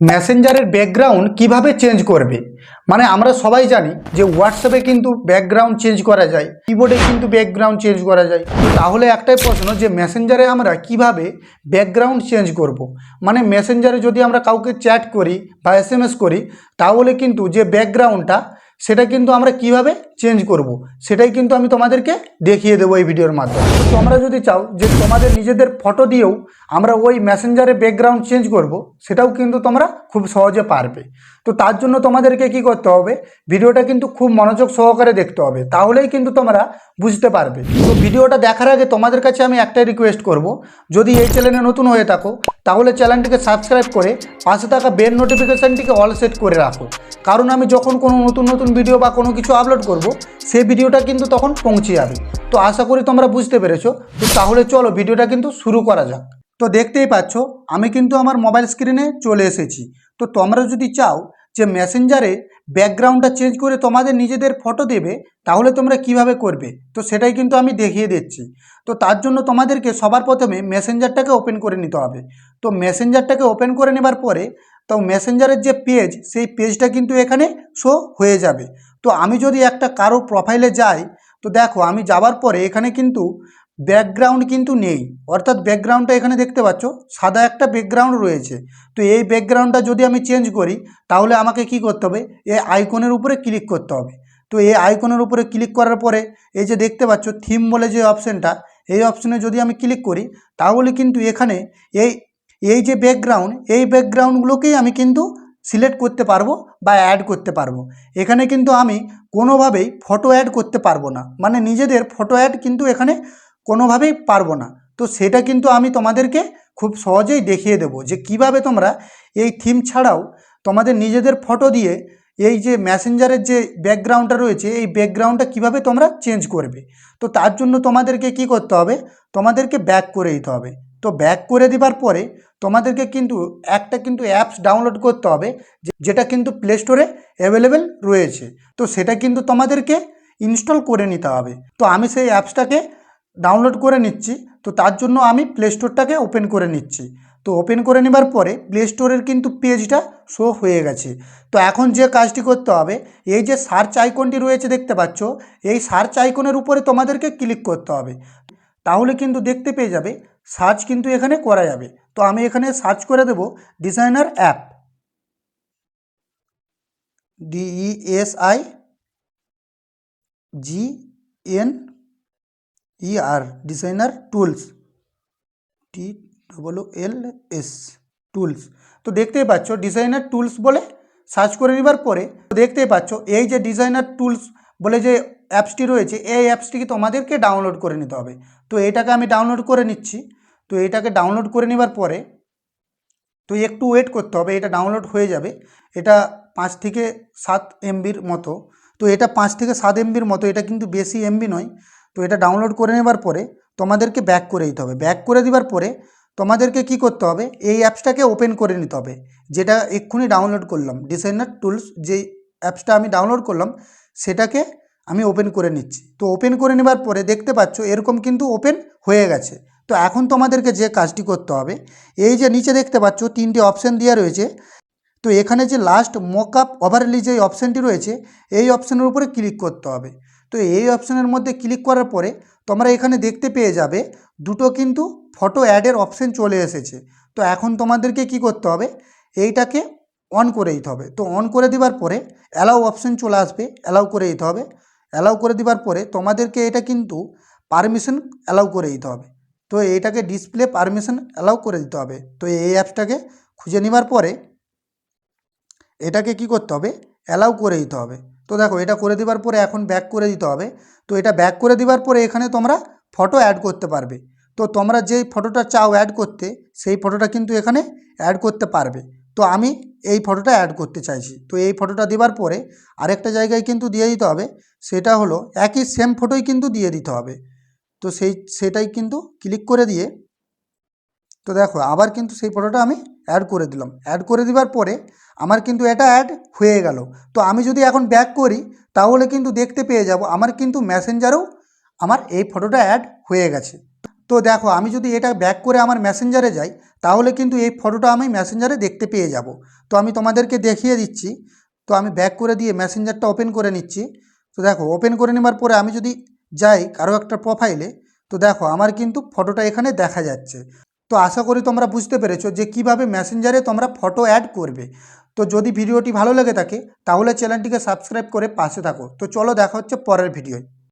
মেসেঞ্জারের background কীভাবে change করবে মানে আমরা সবাই জানি যে হোয়াটসঅ্যাপে কিন্তু ব্যাকগ্রাউন্ড চেঞ্জ করা যায় কিবোর্ডে কিন্তু ব্যাকগ্রাউন্ড চেঞ্জ করা যায় তাহলে একটাই প্রশ্ন যে মেসেঞ্জারে আমরা কীভাবে ব্যাকগ্রাউন্ড চেঞ্জ করব। মানে মেসেঞ্জারে যদি আমরা কাউকে চ্যাট করি বা এস করি, তাহলে কিন্তু যে ব্যাকগ্রাউন্ডটা সেটা কিন্তু আমরা কীভাবে চেঞ্জ করব। সেটাই কিন্তু আমি তোমাদেরকে দেখিয়ে দেবো এই ভিডিওর মাধ্যমে। তোমরা যদি চাও যে তোমাদের নিজেদের ফটো দিয়েও আমরা ওই মেসেঞ্জারে ব্যাকগ্রাউন্ড চেঞ্জ করব, সেটাও কিন্তু তোমরা খুব সহজে পারবে। তো তার জন্য তোমাদেরকে কি করতে হবে, ভিডিওটা কিন্তু খুব মনোযোগ সহকারে দেখতে হবে। তাহলেই কিন্তু তোমরা বুঝতে পারবে। তো ভিডিওটা দেখার আগে তোমাদের কাছে আমি একটাই রিকোয়েস্ট করব, যদি এই চ্যানেলে নতুন হয়ে থাকো, তাহলে চ্যানেলটিকে সাবস্ক্রাইব করে পাশে থাকা বেল নোটিফিকেশানটিকে অল সেট করে রাখো। কারণ আমি যখন কোনো নতুন নতুন ভিডিও বা কোনো কিছু আপলোড করব সেই ভিডিওটা কিন্তু তখন পৌঁছে যাবে। তো আশা করি তোমরা বুঝতে পেরেছ। তো তাহলে চলো ভিডিওটা কিন্তু শুরু করা যাক। তো দেখতেই পাচ্ছ, আমি কিন্তু আমার মোবাইল স্ক্রিনে চলে এসেছি। তো তোমরা যদি চাও যে মেসেঞ্জারে ব্যাকগ্রাউন্ডটা চেঞ্জ করে তোমাদের নিজেদের ফটো দেবে, তাহলে তোমরা কীভাবে করবে? তো সেটাই কিন্তু আমি দেখিয়ে দিচ্ছি। তো তার জন্য তোমাদেরকে সবার প্রথমে মেসেঞ্জারটাকে ওপেন করে নিতে হবে। তো মেসেঞ্জারটাকে ওপেন করে নেবার পরে তো মেসেঞ্জারের যে পেজ সেই পেজটা কিন্তু এখানে শো হয়ে যাবে। তো আমি যদি একটা কারও প্রোফাইলে যাই, তো দেখো আমি যাবার পরে এখানে কিন্তু ব্যাকগ্রাউন্ড কিন্তু নেই। অর্থাৎ ব্যাকগ্রাউন্ডটা এখানে দেখতে পাচ্ছ, সাদা একটা ব্যাকগ্রাউন্ড রয়েছে। তো এই ব্যাকগ্রাউন্ডটা যদি আমি চেঞ্জ করি, তাহলে আমাকে কি করতে হবে? এই আইকনের উপরে ক্লিক করতে হবে। তো এই আইকনের উপরে ক্লিক করার পরে, এই যে দেখতে পাচ্ছ থিম বলে যে অপশানটা এই অপশানে যদি আমি ক্লিক করি, তাহলে কিন্তু এখানে এই এই যে ব্যাকগ্রাউন্ড এই ব্যাকগ্রাউন্ডগুলোকেই আমি কিন্তু সিলেক্ট করতে পারব বা অ্যাড করতে পারব। এখানে কিন্তু আমি কোনোভাবেই ফটো অ্যাড করতে পারব না। মানে নিজেদের ফটো অ্যাড কিন্তু এখানে কোনোভাবেই পারব না। তো সেটা কিন্তু আমি তোমাদেরকে খুব সহজেই দেখিয়ে দেবো যে কীভাবে তোমরা এই থিম ছাড়াও তোমাদের নিজেদের ফটো দিয়ে এই যে ম্যাসেঞ্জারের যে ব্যাকগ্রাউন্ডটা রয়েছে, এই ব্যাকগ্রাউন্ডটা কীভাবে তোমরা চেঞ্জ করবে। তো তার জন্য তোমাদেরকে কি করতে হবে? তোমাদেরকে ব্যাক করে দিতে হবে। তো ব্যাক করে দেবার পরে তোমাদেরকে কিন্তু একটা কিন্তু অ্যাপস ডাউনলোড করতে হবে যেটা কিন্তু প্লে স্টোরে অ্যাভেলেবেল রয়েছে। তো সেটা কিন্তু তোমাদেরকে ইনস্টল করে নিতে হবে। তো আমি সেই অ্যাপসটাকে ডাউনলোড করে নিচ্ছি। তো তার জন্য আমি প্লে স্টোরটাকে ওপেন করে নিচ্ছি। তো ওপেন করে নেবার পরে প্লে স্টোরের কিন্তু পেজটা শো হয়ে গেছে। তো এখন যে কাজটি করতে হবে, এই যে সার্চ আইকনটি রয়েছে দেখতে পাচ্ছ, এই সার্চ আইকনের উপরে তোমাদেরকে ক্লিক করতে হবে। তাহলে কিন্তু দেখতে পেয়ে যাবে সার্চ কিন্তু এখানে করা যাবে। তো আমি এখানে সার্চ করে দেব designer app. D E S I G N E R designer tools T double L S tools তো দেখতেই পাচ্ছ ডিজাইনার টুলস বলে সার্চ করে নেবার পরে দেখতেই পাচ্ছ, এই যে ডিজাইনার টুলস বলে যে অ্যাপসটি রয়েছে, এই অ্যাপসটিকে তোমাদেরকে ডাউনলোড করে নিতে হবে। তো এটাকে আমি ডাউনলোড করে নিচ্ছি। তো এটাকে ডাউনলোড করে নেবার পরে তো একটু ওয়েট করতে হবে, এটা ডাউনলোড হয়ে যাবে। এটা পাঁচ থেকে সাত এমবির মতো। তো এটা পাঁচ থেকে সাত এমবির মতো, এটা কিন্তু বেশি এমবি নয়। তো এটা ডাউনলোড করে নেবার পরে তোমাদেরকে ব্যাক করে দিতে হবে। ব্যাক করে দেওয়ার পরে তোমাদেরকে কি করতে হবে, এই অ্যাপসটাকে ওপেন করে নিতে হবে, যেটা এক্ষুনি ডাউনলোড করলাম। ডিসাইনার টুলস যে অ্যাপসটা আমি ডাউনলোড করলাম, সেটাকে আমি ওপেন করে নিচ্ছি। তো ওপেন করে নেবার পরে দেখতে পাচ্ছ এরকম কিন্তু ওপেন হয়ে গেছে। তো এখন তোমাদেরকে যে কাজটি করতে হবে, এই যে নিচে দেখতে পাচ্ছ তিনটে অপশান দেওয়া রয়েছে। তো এখানে যে লাস্ট মক আপ ওভারলি যে অপশানটি রয়েছে, এই অপশানের উপরে ক্লিক করতে হবে। তো এই অপশানের মধ্যে ক্লিক করার পরে তোমরা এখানে দেখতে পেয়ে যাবে দুটো কিন্তু ফটো অ্যাডের অপশান চলে এসেছে। তো এখন তোমাদেরকে কি করতে হবে, এইটাকে অন করে দিতে হবে। তো অন করে দেওয়ার পরে অ্যালাউ অপশান চলে আসবে অ্যালাউ করে দিতে হবে। অ্যালাউ করে দেওয়ার পরে তোমাদেরকে এটা কিন্তু পারমিশন অ্যালাউ করে দিতে হবে। তো এইটাকে ডিসপ্লে পারমিশন অ্যালাউ করে দিতে হবে। তো এই অ্যাপসটাকে খুঁজে নেবার পরে এটাকে কি করতে হবে? অ্যালাউ করে দিতে হবে। তো দেখো, এটা করে দেওয়ার পরে এখন ব্যাক করে দিতে হবে। তো এটা ব্যাক করে দেওয়ার পরে এখানে তোমরা ফটো অ্যাড করতে পারবে। তো তোমরা যেই ফটোটা চাও অ্যাড করতে, সেই ফটোটা কিন্তু এখানে অ্যাড করতে পারবে। তো আমি এই ফটোটা অ্যাড করতে চাইছি। তো এই ফটোটা দেওয়ার পরে আরেকটা জায়গায় কিন্তু দিয়ে দিতে হবে, সেটা হলো একই সেম ফটোই কিন্তু দিয়ে দিতে হবে। তো সেই, সেটাই কিন্তু ক্লিক করে দিয়ে, তো দেখো আবার কিন্তু সেই ফটোটা আমি অ্যাড করে দিলাম। অ্যাড করে দেওয়ার পরে আমার কিন্তু এটা অ্যাড হয়ে গেল। তো আমি যদি এখন ব্যাক করি, তাহলে কিন্তু দেখতে পেয়ে যাব, আমার কিন্তু মেসেঞ্জারেও আমার এই ফটোটা অ্যাড হয়ে গেছে। তো দেখো, আমি যদি এটা ব্যাক করে আমার মেসেঞ্জারে যাই, তাহলে কিন্তু এই ফটোটা আমি মেসেঞ্জারে দেখতে পেয়ে যাব। তো আমি তোমাদেরকে দেখিয়ে দিচ্ছি। তো আমি ব্যাক করে দিয়ে মেসেঞ্জারটা ওপেন করে নিচ্ছি। তো দেখো ওপেন করে নেবার পরে আমি যদি যাই কারও একটা প্রোফাইলে তো দেখো, আমার কিন্তু ফটোটা এখানে দেখা যাচ্ছে। তো আশা করি তোমরা বুঝতে পেরেছ যে কীভাবে মেসেঞ্জারে তোমরা ফটো অ্যাড করবে। তো যদি ভিডিওটি ভালো লেগে থাকে, তাহলে চ্যানেলটিকে সাবস্ক্রাইব করে পাশে থাকো। তো চলো দেখা হচ্ছে পরের ভিডিওয়